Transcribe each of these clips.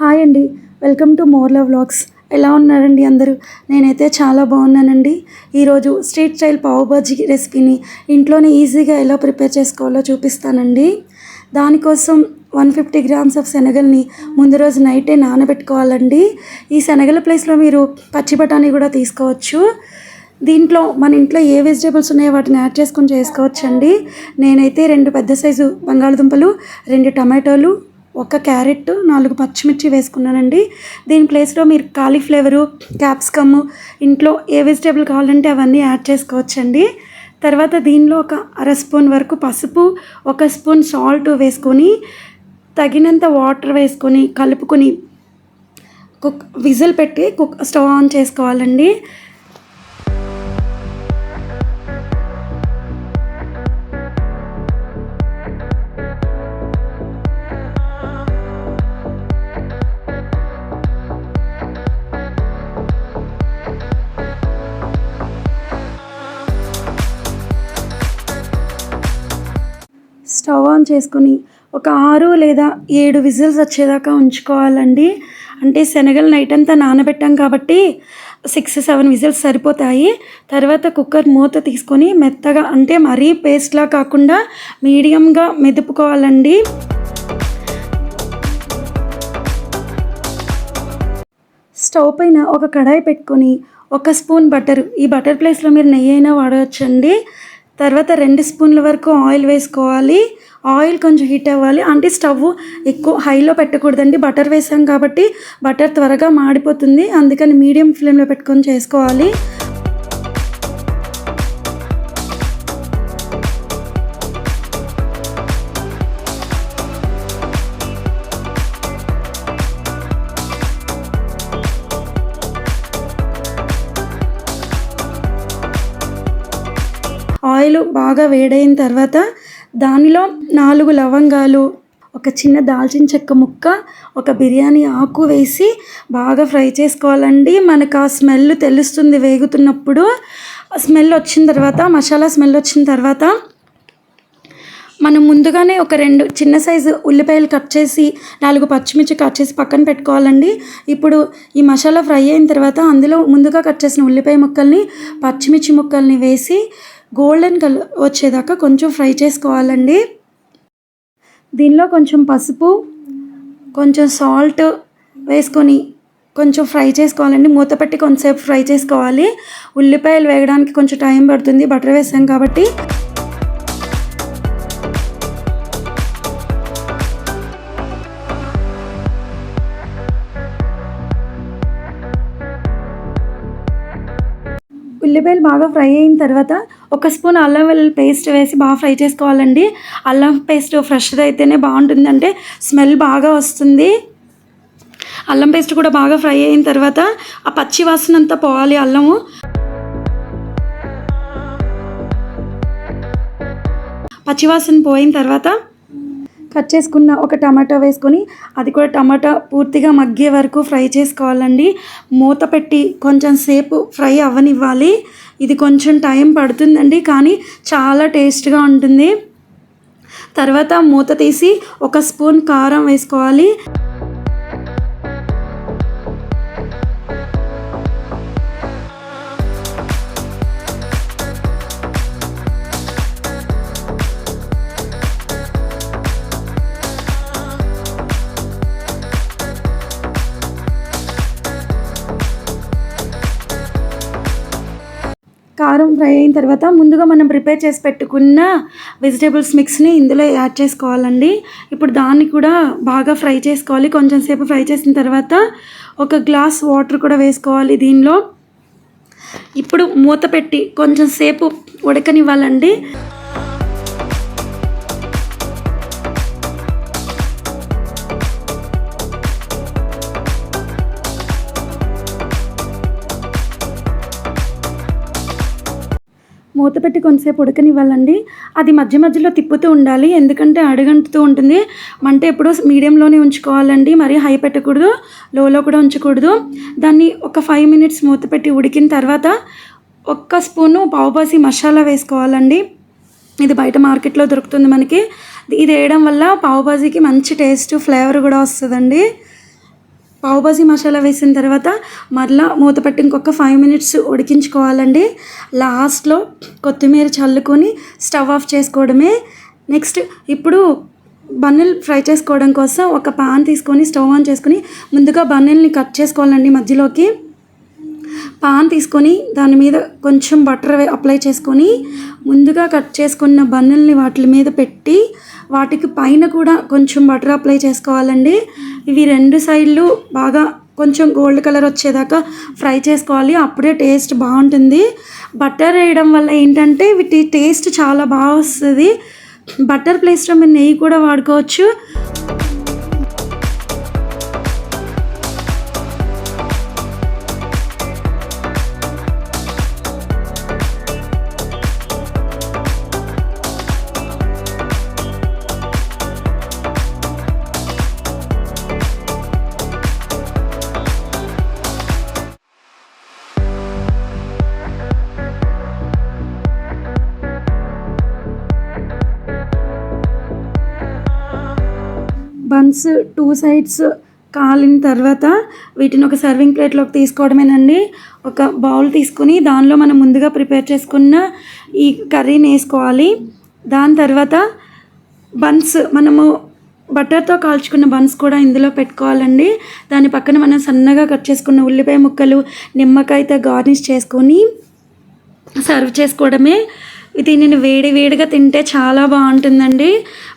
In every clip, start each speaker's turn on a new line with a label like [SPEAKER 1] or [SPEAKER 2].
[SPEAKER 1] Hi అండి. Welcome to Morla vlogs. ఎలా ఉన్నారండి అందరూ? నేనైతే చాలా బాగున్నానండి. ఈరోజు స్ట్రీట్ స్టైల్ పావుబాజీ రెసిపీని ఇంట్లోనే ఈజీగా ఎలా ప్రిపేర్ చేసుకోవాలో చూపిస్తానండి. దానికోసం వన్ ఫిఫ్టీ గ్రామ్స్ ఆఫ్ శనగల్ని ముందు రోజు నైటే నానబెట్టుకోవాలండి. ఈ శనగల ప్లేస్లో మీరు పచ్చి బఠానీ కూడా తీసుకోవచ్చు. దీంట్లో మన ఇంట్లో ఏ వెజిటేబుల్స్ ఉన్నాయో వాటిని యాడ్ చేసుకొని చేసుకోవచ్చండి. నేనైతే రెండు పెద్ద సైజు బంగాళదుంపలు రెండు టమాటోలు ఒక క్యారెట్ నాలుగు పచ్చిమిర్చి వేసుకున్నానండి. దీని ప్లేస్లో మీరు కాలీఫ్లేవరు క్యాప్సికమ్ ఇంట్లో ఏ వెజిటేబుల్ కావాలంటే అవన్నీ యాడ్ చేసుకోవచ్చండి. తర్వాత దీనిలో ఒక అర స్పూన్ వరకు పసుపు ఒక స్పూన్ సాల్ట్ వేసుకొని తగినంత వాటర్ వేసుకొని కలుపుకొని కుక్ విజిల్ పెట్టి కుక్ స్టవ్ ఆన్ చేసుకోవాలండి. స్టవ్ ఆన్ చేసుకొని ఒక ఆరు లేదా ఏడు విజిల్స్ వచ్చేదాకా ఉంచుకోవాలండి. అంటే శనగలు నైట్ అంతా నానబెట్టాం కాబట్టి సిక్స్ సెవెన్ విజిల్స్ సరిపోతాయి. తర్వాత కుక్కర్ మూత తీసుకొని మెత్తగా అంటే మరీ పేస్ట్లా కాకుండా మీడియంగా మెదుపుకోవాలండి. స్టవ్ పైన ఒక కడాయి పెట్టుకొని ఒక స్పూన్ బటర్. ఈ బటర్ ప్లేస్లో మీరు నెయ్యి అయినా వాడవచ్చండి. తర్వాత రెండు స్పూన్ల వరకు ఆయిల్ వేసుకోవాలి. ఆయిల్ కొంచెం హీట్ అవ్వాలి. అంటే స్టవ్ ఎక్కువ హైలో పెట్టకూడదండి. బటర్ వేసాం కాబట్టి బటర్ త్వరగా మాడిపోతుంది. అందుకని మీడియం ఫ్లేమ్లో పెట్టుకొని చేసుకోవాలి. ఆయిల్ బాగా వేడైన తర్వాత దానిలో నాలుగు లవంగాలు ఒక చిన్న దాల్చిన చెక్క ముక్క ఒక బిర్యానీ ఆకు వేసి బాగా ఫ్రై చేసుకోవాలండి. మనకు ఆ స్మెల్ తెలుస్తుంది వేగుతున్నప్పుడు. స్మెల్ వచ్చిన తర్వాత మసాలా స్మెల్ వచ్చిన తర్వాత మనం ముందుగానే ఒక రెండు చిన్న సైజు ఉల్లిపాయలు కట్ చేసి నాలుగు పచ్చిమిర్చి కట్ చేసి పక్కన పెట్టుకోవాలండి. ఇప్పుడు ఈ మసాలా ఫ్రై అయిన తర్వాత అందులో ముందుగా కట్ చేసిన ఉల్లిపాయ ముక్కల్ని పచ్చిమిర్చి ముక్కల్ని వేసి గోల్డెన్ కలర్ వచ్చేదాకా కొంచెం ఫ్రై చేసుకోవాలండి. దీనిలో కొంచెం పసుపు కొంచెం సాల్ట్ వేసుకొని కొంచెం ఫ్రై చేసుకోవాలండి. మూత పెట్టి కొంచెంసేపు ఫ్రై చేసుకోవాలి. ఉల్లిపాయలు వేయడానికి కొంచెం టైం పడుతుంది. బటర్ వేసాం కాబట్టి. ఉల్లిపాయలు బాగా ఫ్రై అయిన తర్వాత ఒక స్పూన్ అల్లం వెల్లుల్లి పేస్ట్ వేసి బాగా ఫ్రై చేసుకోవాలండి. అల్లం పేస్ట్ ఫ్రెష్ది అయితేనే బాగుంటుంది. అంటే స్మెల్ బాగా వస్తుంది. అల్లం పేస్ట్ కూడా బాగా ఫ్రై అయిన తర్వాత ఆ పచ్చి వాసన అంతా పోవాలి అల్లము. పచ్చివాసన పోయిన తర్వాత కట్ చేసుకున్న ఒక టమాటా వేసుకొని అది కూడా టమాటా పూర్తిగా మగ్గే వరకు ఫ్రై చేసుకోవాలండి. మూత పెట్టి కొంచెం సేపు ఫ్రై అవ్వనివ్వాలి. ఇది కొంచెం టైం పడుతుందండి కానీ చాలా టేస్ట్గా ఉంటుంది. తర్వాత మూత తీసి ఒక స్పూన్ కారం వేసుకోవాలి. ఫ్రై అయిన తర్వాత ముందుగా మనం ప్రిపేర్ చేసి పెట్టుకున్న వెజిటేబుల్స్ మిక్స్ని ఇందులో యాడ్ చేసుకోవాలండి. ఇప్పుడు దాన్ని కూడా బాగా ఫ్రై చేసుకోవాలి. కొంచెం సేపు ఫ్రై చేసిన తర్వాత ఒక గ్లాస్ వాటర్ కూడా వేసుకోవాలి దీనిలో. ఇప్పుడు మూత పెట్టి కొంచెం సేపు ఉడకనివ్వాలండి. మూత పెట్టి కొంతసేపు ఉడకనివ్వాలండి. అది మధ్య మధ్యలో తిప్పుతూ ఉండాలి. ఎందుకంటే అడుగంటుతూ ఉంటుంది. మంట ఎప్పుడూ మీడియంలోనే ఉంచుకోవాలండి. మరీ హై పెట్టకూడదు. లోలో కూడా ఉంచకూడదు. దాన్ని ఒక ఫైవ్ మినిట్స్ మూత పెట్టి ఉడికిన తర్వాత ఒక్క స్పూను పావుబాసి మసాలా వేసుకోవాలండి. ఇది బయట మార్కెట్లో దొరుకుతుంది మనకి. ఇది వేయడం వల్ల పావుబాజీకి మంచి టేస్ట్ ఫ్లేవర్ కూడా వస్తుందండి. పావుబాజీ మసాలా వేసిన తర్వాత మరలా మూత పెట్టి ఇంకొక ఫైవ్ మినిట్స్ ఉడికించుకోవాలండి. లాస్ట్లో కొత్తిమీర చల్లుకొని స్టవ్ ఆఫ్ చేసుకోవడమే. నెక్స్ట్ ఇప్పుడు బన్నెలు ఫ్రై చేసుకోవడం కోసం ఒక పాన్ తీసుకొని స్టవ్ ఆన్ చేసుకొని ముందుగా బన్నెల్ని కట్ చేసుకోవాలండి మధ్యలోకి. పాన్ తీసుకొని దాని మీద కొంచెం బటర్ అప్లై చేసుకొని ముందుగా కట్ చేసుకున్న బన్నుల్ని వాటి మీద పెట్టి వాటికి పైన కూడా కొంచెం బటర్ అప్లై చేసుకోవాలండి. ఇవి రెండు సైడ్లు బాగా కొంచెం గోల్డ్ కలర్ వచ్చేదాకా ఫ్రై చేసుకోవాలి. అప్పుడే టేస్ట్ బాగుంటుంది. బటర్ వేయడం వల్ల ఏంటంటే వీటి టేస్ట్ చాలా బాగా వస్తుంది. బటర్ ప్లేస్లో మీరు నెయ్యి కూడా వాడుకోవచ్చు. వన్స్ టూ సైడ్స్ కాలిన తర్వాత వీటిని ఒక సర్వింగ్ ప్లేట్లోకి తీసుకోవడమేనండి. ఒక బౌల్ తీసుకుని దానిలో మనం ముందుగా ప్రిపేర్ చేసుకున్న ఈ కర్రీని వేసుకోవాలి. దాని తర్వాత బన్స్ మనము బటర్తో కాల్చుకున్న బన్స్ కూడా ఇందులో పెట్టుకోవాలండి. దాని పక్కన మనం సన్నగా కట్ చేసుకున్న ఉల్లిపాయ ముక్కలు నిమ్మకాయతో గార్నిష్ చేసుకొని సర్వ్ చేసుకోవడమే దీనిని వేడి వేడిగా తింటే చాలా బాగుంటుందండి.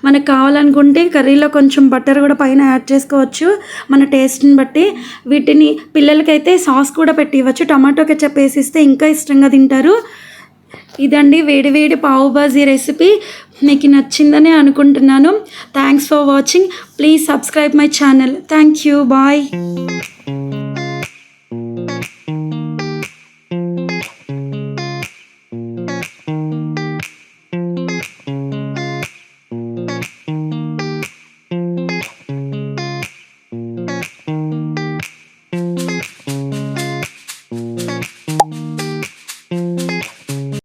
[SPEAKER 1] మనకు కావాలనుకుంటే కర్రీలో కొంచెం బటర్ కూడా పైన యాడ్ చేసుకోవచ్చు. మన టేస్ట్ని బట్టి వీటిని పిల్లలకైతే సాస్ కూడా పెట్టి ఇవ్వచ్చు టమాటో కెచప్ వేసిస్తే ఇంకా ఇష్టంగా తింటారు. ఇదండి వేడి వేడి పావు బాజీ రెసిపీ. మీకు నచ్చిందని అనుకుంటున్నాను. Thanks for watching please subscribe my channel thank you bye